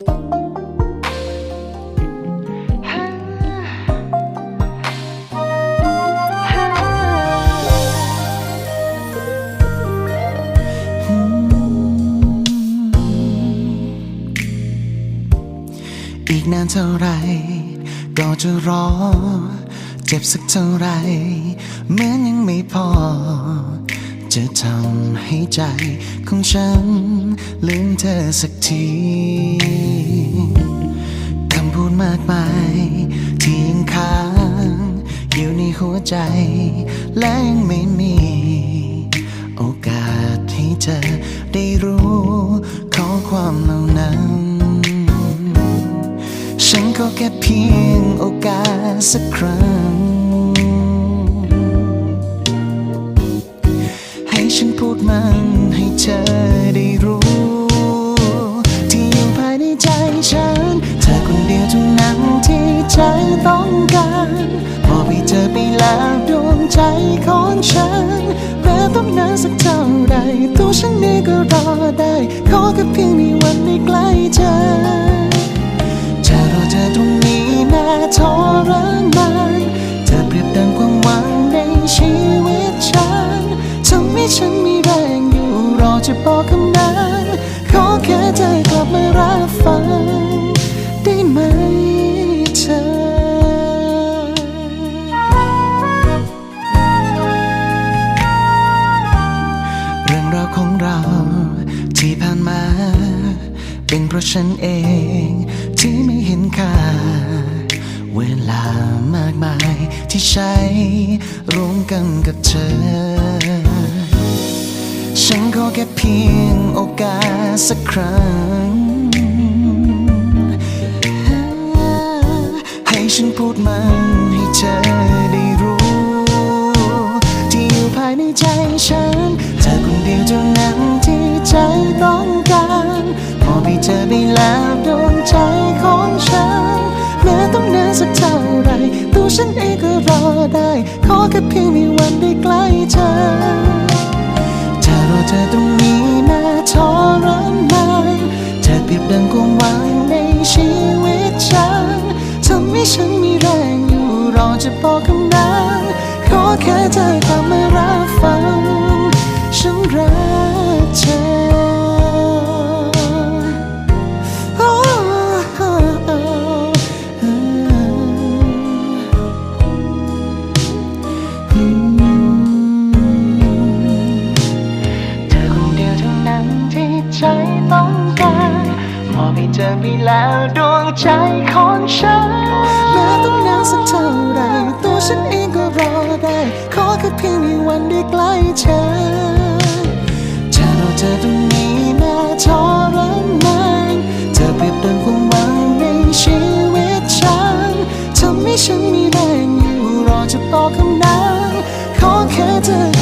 อีกนานเท่าไรก็จะรอ เจ็บสักเท่าไรเหมือนยังไม่พอ จะทำให้ใจของฉัน ลืมเธอสักทีคำพูดมากมายที่ยังค้าง อยู่ในหัวใจ และยังไม่มี โอกาสให้เธอได้รู้ข้อความเหล่านั้นฉันก็แค่เพียงโอกาสสักครั้ง อได้รู้ ที่อยู่ภายในใจฉัน เธอคนเดียวเท่านั้นที่ใจต้องการพอไปเจอไปแล้วดวงใจของฉันแม้ต้องนานสักเท่าไรตัวฉันเองก็รอได้ ขอแค่เพียงมีวันได้ใกล้เธอจะรอเธอตรงนี้น่าทรมานเธอเปรียบดังความหวังในชีวิตฉันทำให้ฉันมี จะบอกคำนั้นขอแค่เธอกลับมารับฟัง ได้ไหมเธอเรื่องราวของเราที่ผ่านมา เป็นเพราะฉันเองที่ไม่เห็นค่า เวลามากมายที่ใช้ร่วมกันกับเธอ ฉันก็แค่เพียงโอกาสสักครั้ง ให้ฉันพูดมันให้เธอได้รู้ ที่อยู่ภายในใจฉัน เธอคนเดียวเท่านั้นที่ใจต้องการพอไปเจอไปแล้วโดนใจของฉันแม้ต้องเนานสักเท่าไรตัวฉันเองก็รอได้ ขอแค่เพียงมีวันได้ใกล้เธอ เธอตรงนี้น่าทรมานเธอเปรียบดังความหวังในชีวิตฉันทำให้ฉันมีแรงอยู่รอจะบอกคำนั้นขอแค่เธอกลับมารับฟังฉันรัก ไห้เจอมีแล้วดวงใจของฉันแม้ต้องนานสักเท่าไรตัวฉันเองก็รอได้ ขอแค่เพียงในวันได้ใกล้เธอเธอรอเธอตรงนี้น่าทรมานเธอเปรียบดังความหวังในชีวิตฉันทำให้ฉันมีแรงอยู่รอจะตออคำนั้นขอแค่เธอ